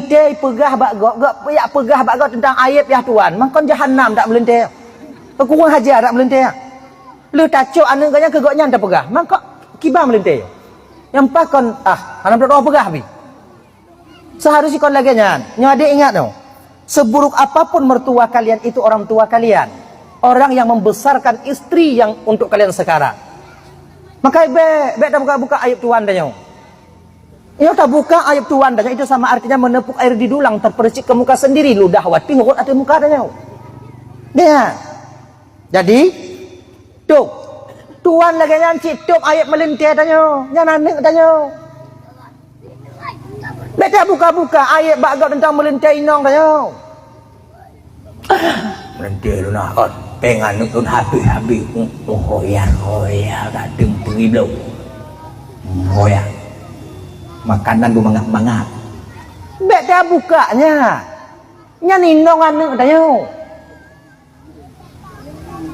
melintai pegah bak gok gok ya pegah bak gok tentang ayat ya tuan. Makon jahanam tak melintai kurang hajar tak melintai lu tacuk anu kanya ke goknya tak pegah maka kibah melintai yang pas kon ah anak berdoa pegah bi seharusnya kon lagi nyan. Nyade ingat no seburuk apapun mertua kalian itu orang tua kalian. Orang yang membesarkan istri yang untuk kalian sekarang. Maka be be tak buka buka ayat tuan dah nyo Ya tak buka ayat tuan dah itu sama artinya menepuk air di dulang terpercik ke muka sendiri ludah wati ngurut ada muka dah Dia. Jadi tuh tuan lagi yang cituk ayat melintir dah nyo. Yang nanek dah nyo. Beta buka-buka ayat bagak tentang melintir inong dah nyo. Melintir lu nak kot. Pengan nukun habis-habis. Oh, hoya-hoya. Tak dengar belum. Hoya makanan tu mangap-mangap. Bek dah bukanya. Nya ninong anu dayo.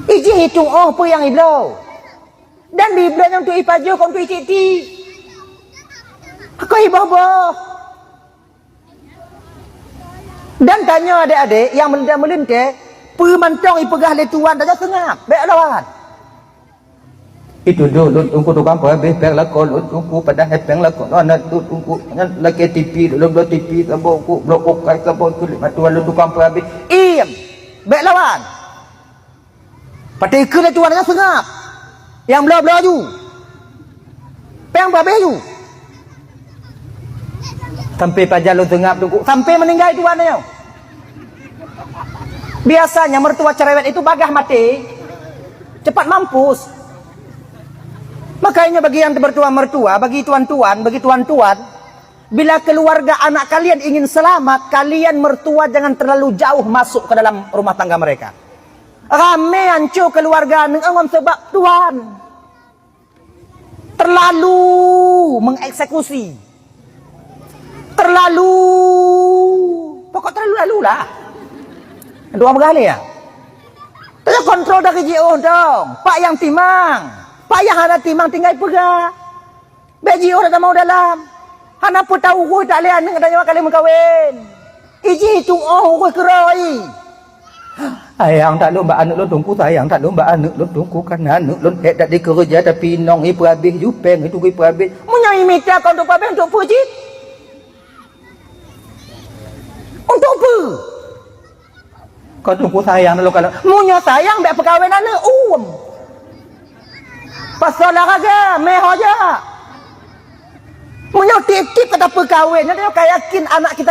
Iji hitung oh apa yang iblo. Dan biblo yang tu ipajo kong tu iti. Aku ibobo. Dan tanya adik-adik yang melintir-melintir, pemantong ipegah le tuan dah sengap. Bek lawan. Itu do do tungku tu kampo habis peng la ko lu tungku pada he peng la ko no na tu tungku ngan la ke tipi lu lu tipi ka bo ku blok ko kai ka bo ku ma tu lu tu kampo habis Iem. Bek lawan. Pati ke le tuan dah sengap. Yang bela-bela ju. Peng babe ju. Sampai pajak lu tengap tunggu. Sampai meninggal tuan dia. Biasanya mertua cerewet itu bagah mati. Cepat mampus. Makanya bagi yang bertua mertua, bagi tuan-tuan, bagi tuan-tuan, bila keluarga anak kalian ingin selamat, kalian mertua jangan terlalu jauh masuk ke dalam rumah tangga mereka. Rame hancur keluarga dengan sebab tuan. Terlalu mengeksekusi. Terlalu pokok terlalu lalu lah. Dua bergali ya. Tanya kontrol dari JO dong. Pak yang timang. Pak yang ada timang tinggal pegah. Beji orang tak mau dalam. Hana pun tahu gue tak lihat dengan tanya kali mengkawin. Iji itu oh gue kerai. ayang tak lu mbak anak lu tungku sayang tak lu mbak anak lu tungku kan anak lu eh tak di kerja tapi nong ipu habis ju peng itu ipu habis Munya imita kau untuk apa untuk puji? Untuk apa? kau tungku sayang lu kalau Munya sayang bek perkahwinan anak um. Pasal olahraga, meh aja. Munya titip kata perkahwin, nanti kau yakin anak kita